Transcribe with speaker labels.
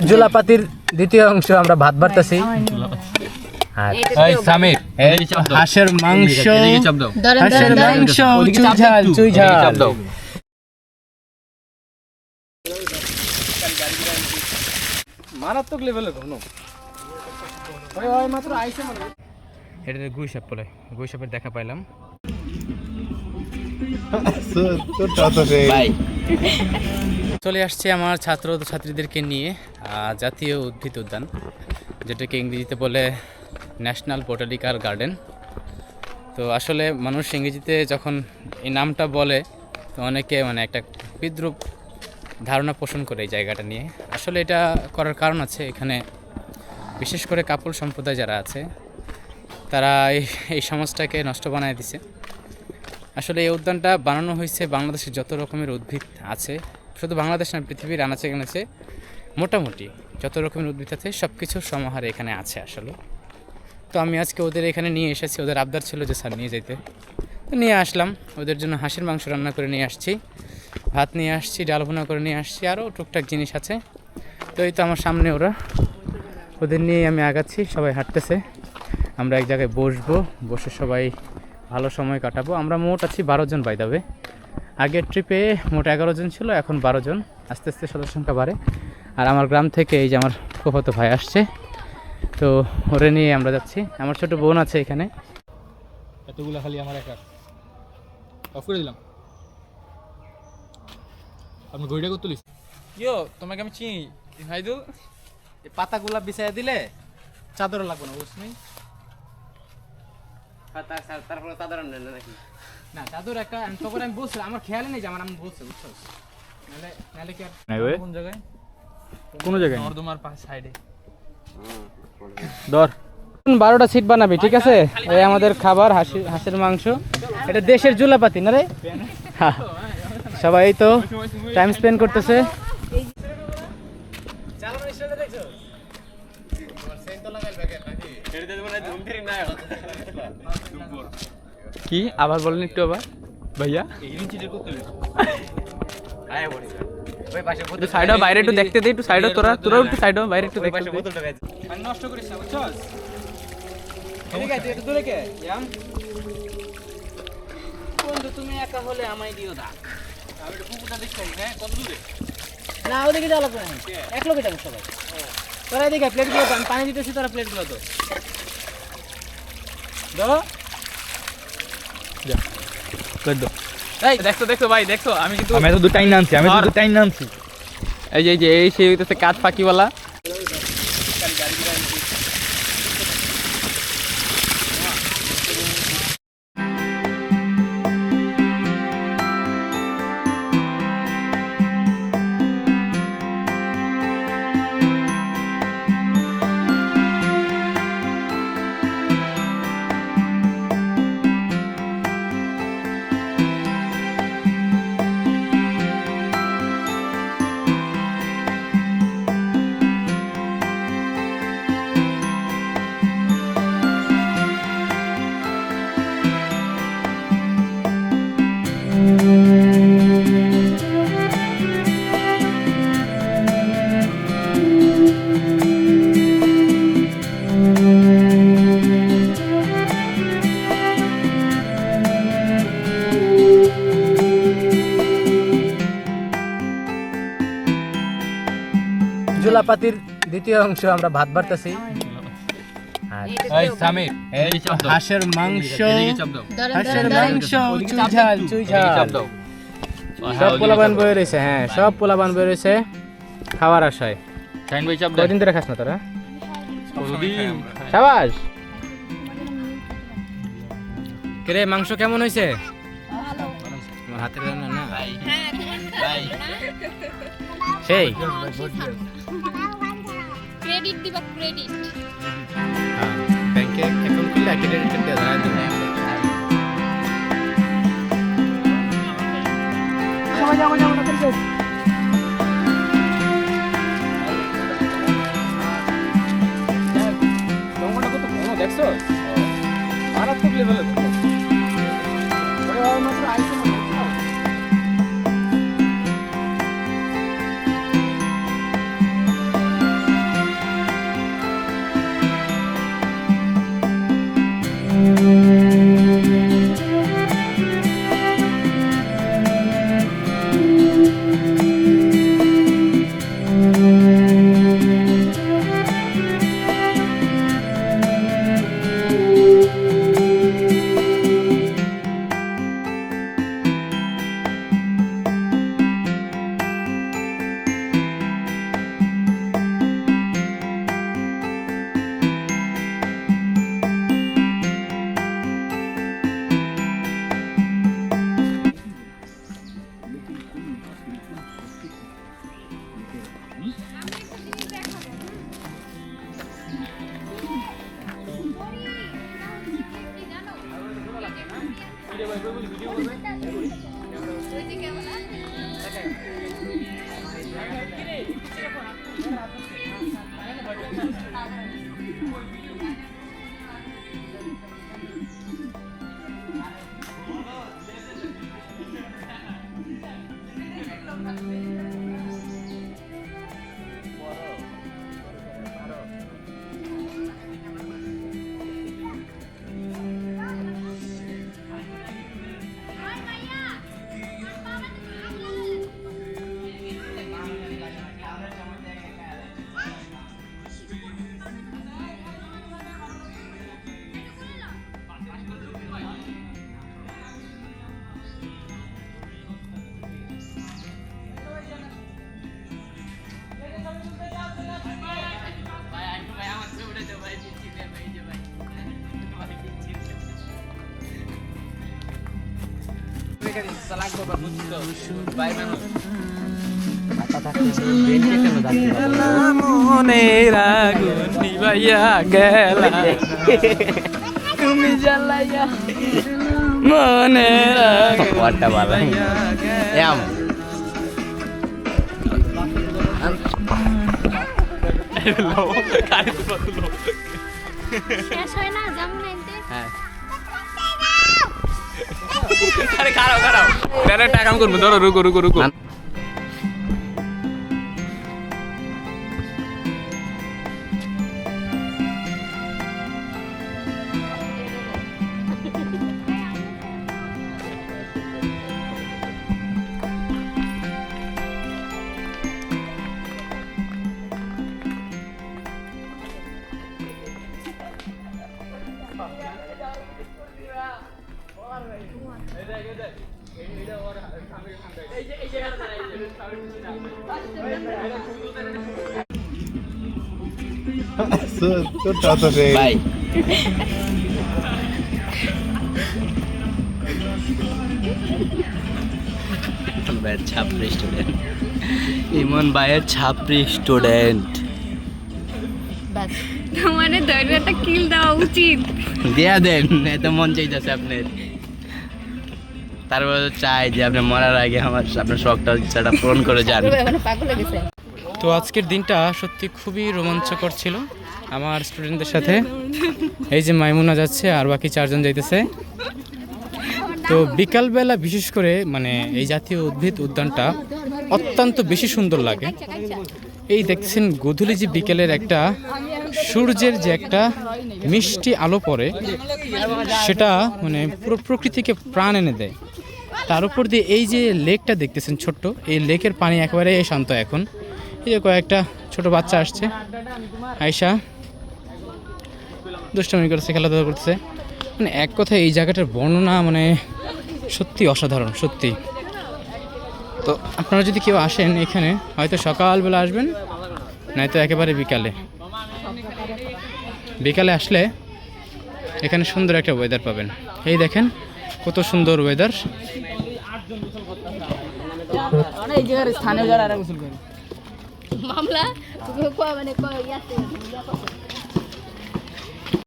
Speaker 1: জুলাপাতির দ্বিতীয় অংশ আমরা ভাত বাড়তেছি। হাঁসের মাংস হাঁসের মাংস
Speaker 2: ওদিকে
Speaker 1: চুই
Speaker 2: চাপ
Speaker 1: ঝাল
Speaker 2: একটু।
Speaker 1: চুই
Speaker 2: এদিকে
Speaker 1: ঝাল
Speaker 2: চাপ দাও।
Speaker 1: মারাত্মক লেভেলের ঘন মাত্র আইসে এটা গুই সাপ বলে গুই সাপের দেখা পাইলাম। চলে আসছে আমার ছাত্র ছাত্রীদেরকে নিয়ে জাতীয় উদ্ভিদ উদ্যান, যেটাকে ইংরেজিতে বলে ন্যাশনাল বোটানিক্যাল গার্ডেন তো আসলে মানুষ ইংরেজিতে যখন এই নামটা বলে, তো অনেকে মানে একটা বিদ্রুপ ধারণা পোষণ করে এই জায়গাটা নিয়ে। আসলে এটা করার কারণ আছে এখানে, বিশেষ করে কাপড় সম্প্রদায় যারা আছে, তারা এই এই সমাজটাকে নষ্ট বানায় দিছে। আসলে এই উদ্যানটা বানানো হয়েছে বাংলাদেশের যত রকমের উদ্ভিদ আছে শুধু বাংলাদেশ না পৃথিবীর আনাচে কানাচে মোটামুটি যত রকমের উদ্ভিদ আছে সব কিছুর সমাহার এখানে আছে আসলে। তো আমি আজকে ওদের এখানে নিয়ে এসেছি, ওদের আবদার ছিল যে, স্যার, নিয়ে যেতে তো নিয়ে আসলাম, ওদের জন্য হাঁসের মাংস রান্না করে নিয়ে আসছি, ভাত নিয়ে আসছি, ডাল ভুনা করে নিয়ে আসছি আরও টুকটাক জিনিস আছে। তো এই তো আমার সামনে ওরা। ওদের নিয়ে আমি আগাচ্ছি, সবাই হাঁটতেছে। আমরা এক জায়গায় বসবো, বসে সবাই ভালো সময় কাটাবো। আমরা মোট আছি বারো জন বাইদাবে আগের ট্রিপে মোট এগারো জন ছিল এখন বারো জন। আস্তে আস্তে সদস্য সংখ্যা বাড়ে। আর আমার গ্রাম থেকে এই যে আমার ফুফাতো ভাই আসছে তো ওরে নিয়ে আমরা যাচ্ছি। আমার ছোট বোন আছে এখানে।
Speaker 2: এতগুলা খালি আমার একা। অফ করে দিলাম। আপনি ঘড়িটা করতে তুলিস ইয়ো তোমাকে আমি চিনি। হাইদুল
Speaker 1: এই পাতাগুলা বিছাইয়া দিলে চাদর লাগবে না বুঝলি
Speaker 3: তারপরে সাধারণ নেন নাকি?
Speaker 1: না চাদর একটা তখন আমি বলছিলাম আমার খেয়ালে নেই যে আমার আমি বলছি বুঝছ? নাহলে নাহলে কি আর
Speaker 2: কোন জায়গায়?
Speaker 1: কোনো জায়গায়?
Speaker 2: নর্দমার পাশ সাইডে।
Speaker 1: ধর। বারোটা সিট বানাবি ঠিক আছে? এই আমাদের খাবার হাসি হাঁসের মাংস। এটা দেশের জুলাপাতি না রে? হ্যাঁ। সবাই তো টাইম স্পেন্ড করতেছে। কি? আবার বলেন একটু আবার। ভাইয়া? একটু সাইড বাইরে একটু দেখতে দে, একটু সাইড তোরা তোরা একটু সাইড বাইরে একটু দেখতে দে।
Speaker 2: নষ্ট করিস না বুঝছস
Speaker 4: বন্ধু তুমি একা হলে আমায় দিও না
Speaker 2: আমি একটু পুকুরটা দেখতে হ্যাঁ কত দূরে
Speaker 4: না ওদিকে যাওয়া লাগবে না। এক লোকে যাব সবাই। তোরা এদিকে প্লেটগুলো আমি পানি দিতেছি, তোরা প্লেটগুলো তো
Speaker 1: এই দেখছ দেখছ ভাই দেখছ আমি কিন্তু
Speaker 2: আমি তো দুটাই নামছি আমি তো দুটাই নামছি।
Speaker 1: এই যে এই যে এই সেই হইতেছে কাঠ ফাঁকিওয়ালা। জুলাপাতির দ্বিতীয় অংশ আমরা ভাত বাড়তেছি। হাঁসের মাংস হাঁসের সব পোলাবান বয়ে রয়েছে হ্যাঁ সব পোলাবান বয়ে রয়েছে। খাওয়ার আশায়। কদিন ধরে খাস না তোরা? সাবাস! কিরে মাংস কেমন হয়েছে? হাতের রান্না না? সেই।
Speaker 5: ক্রেডিট দিবা ক্রেডিট
Speaker 1: ব্যাংকে অ্যাকাউন্ট খুললে ক্রেডিট কার্ড দেবে লঙ্কাটা কত দেখছ? মারাত্মক লেভেলের মাত্র আইসে Bye.
Speaker 2: মনের আগুন নিভাইয়া গেলা তুমি জ্বালাইয়া মনের আগুন.
Speaker 5: শেষ হয় না যেমন এনতে
Speaker 2: আরে খারাপ খারাপ একটা কাম করবো ধরো রুকো রুকো রুকো
Speaker 3: Bye. ভাইয়ের ছাপড়ি স্টুডেন্ট ইমন ভাইয়ের ছাপড়ি স্টুডেন্ট
Speaker 5: তোমার দৈর্ঘ্য কিল দেওয়া উচিত।
Speaker 3: দিয়া দেন এত মন চাইতেছে আপনার। তারপর চাই যে আপনি মরার আগে আমার আপনার শখটা ইচ্ছাটা পূরণ করে যান।
Speaker 1: তো আজকের দিনটা সত্যি খুবই রোমাঞ্চকর ছিল আমার স্টুডেন্টদের সাথে। এই যে মাইমুনা যাচ্ছে আর বাকি চারজন যাইতেছে। তো বিকালবেলা বিশেষ করে মানে এই জাতীয় উদ্ভিদ উদ্যানটা অত্যন্ত বেশি সুন্দর লাগে। এই দেখছেন গধূলি যে বিকেলের একটা সূর্যের যে একটা মিষ্টি আলো পড়ে সেটা মানে পুরো প্রকৃতিকে প্রাণ এনে দেয়। তার উপর দিয়ে এই যে লেকটা দেখতেছেন ছোট্ট, এই লেকের পানি একেবারে শান্ত এখন। এই যে কয়েকটা ছোট বাচ্চা আসছে। আয়সা দুষ্টামি করছে খেলাধুলা করতেছে। মানে এক কথায় এই জায়গাটার বর্ণনা মানে সত্যি অসাধারণ, সত্যি। তো আপনারা যদি কেউ আসেন এখানে, হয়তো সকালবেলা আসবেন, নয়তো একেবারে বিকালে। বিকালে আসলে এখানে সুন্দর একটা ওয়েদার পাবেন। এই দেখেন কত সুন্দর ওয়েদার
Speaker 4: স্থানীয় যারা
Speaker 5: মামলা মানে